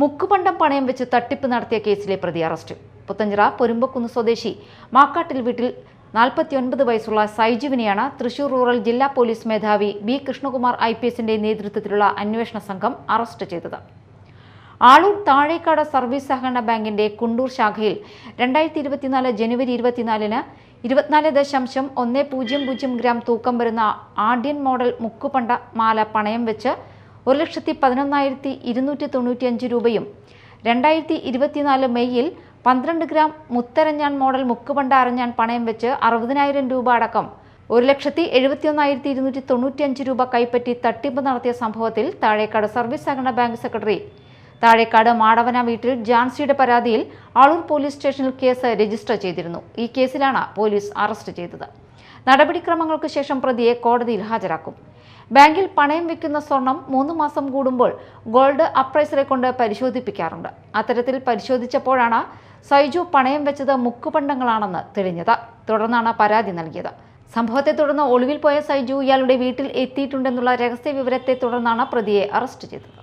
മുക്കുപണ്ടം പണയം വെച്ച് തട്ടിപ്പ് നടത്തിയ കേസിലെ പ്രതി അറസ്റ്റ്. പുത്തഞ്ചിറ പൊരുമ്പക്കുന്ന് സ്വദേശി. മാക്കാട്ടിൽ വീട്ടിൽ നാൽപ്പത്തിയൊൻപത് വയസ്സുള്ള സൈജുവിനെയാണ് തൃശൂർ റൂറൽ ജില്ലാ പോലീസ് മേധാവി ബി കൃഷ്ണകുമാർ ഐ പി എസിന്റെ നേതൃത്വത്തിലുള്ള അന്വേഷണ സംഘം അറസ്റ്റ് ചെയ്തത്. ആളൂർ താഴേക്കാട് സർവീസ് സഹകരണ ബാങ്കിന്റെ കുണ്ടൂർ ശാഖയിൽ രണ്ടായിരത്തി ഇരുപത്തിനാല് ജനുവരി ഇരുപത്തിനാലിന് ഇരുപത്തിനാല് ദശാംശം ഒന്ന് പൂജ്യം പൂജ്യം ഗ്രാം തൂക്കം വരുന്ന ആഡ്യൻ മോഡൽ മുക്കുപണ്ട മാല പണയം വെച്ച് ഒരു ലക്ഷത്തി പതിനൊന്നായിരത്തി ഇരുന്നൂറ്റി തൊണ്ണൂറ്റിയഞ്ച് രൂപയും രണ്ടായിരത്തി ഇരുപത്തിനാല് മെയ്യിൽ പന്ത്രണ്ട് ഗ്രാം മുത്തരഞ്ഞാൻ മോഡൽ മുക്കുപണ്ട അരഞ്ഞാൻ പണയം വെച്ച് അറുപതിനായിരം രൂപ അടക്കം ഒരു ലക്ഷത്തി എഴുപത്തിയൊന്നായിരത്തി ഇരുന്നൂറ്റി തൊണ്ണൂറ്റിയഞ്ച് രൂപ കൈപ്പറ്റി തട്ടിപ്പ് നടത്തിയ സംഭവത്തിൽ താഴേക്കാട് സർവീസ് സഹകരണ ബാങ്ക് സെക്രട്ടറി താഴേക്കാട് മാടവന വീട്ടിൽ ജാൻസിയുടെ പരാതിയിൽ ആളൂർ പോലീസ് സ്റ്റേഷനിൽ കേസ് രജിസ്റ്റർ ചെയ്തിരുന്നു. ഈ കേസിലാണ് പോലീസ് അറസ്റ്റ് ചെയ്തത്. നടപടിക്രമങ്ങൾക്ക് ശേഷം പ്രതിയെ കോടതിയിൽ ഹാജരാക്കും. ബാങ്കിൽ പണയം വെക്കുന്ന സ്വർണം മൂന്ന് മാസം കൂടുമ്പോൾ ഗോൾഡ് അപ്രൈസറെ കൊണ്ട് പരിശോധിപ്പിക്കാറുണ്ട്. അത്തരത്തിൽ പരിശോധിച്ചപ്പോഴാണ് സൈജു പണയം വെച്ചത് മുക്കുപണ്ടങ്ങളാണെന്ന് തെളിഞ്ഞത്. തുടർന്നാണ് പരാതി നൽകിയത്. സംഭവത്തെ തുടർന്ന് ഒളിവിൽ പോയ സൈജു ഇയാളുടെ വീട്ടിൽ എത്തിയിട്ടുണ്ടെന്നുള്ള രഹസ്യ വിവരത്തെ തുടർന്നാണ് പ്രതിയെ അറസ്റ്റ് ചെയ്തത്.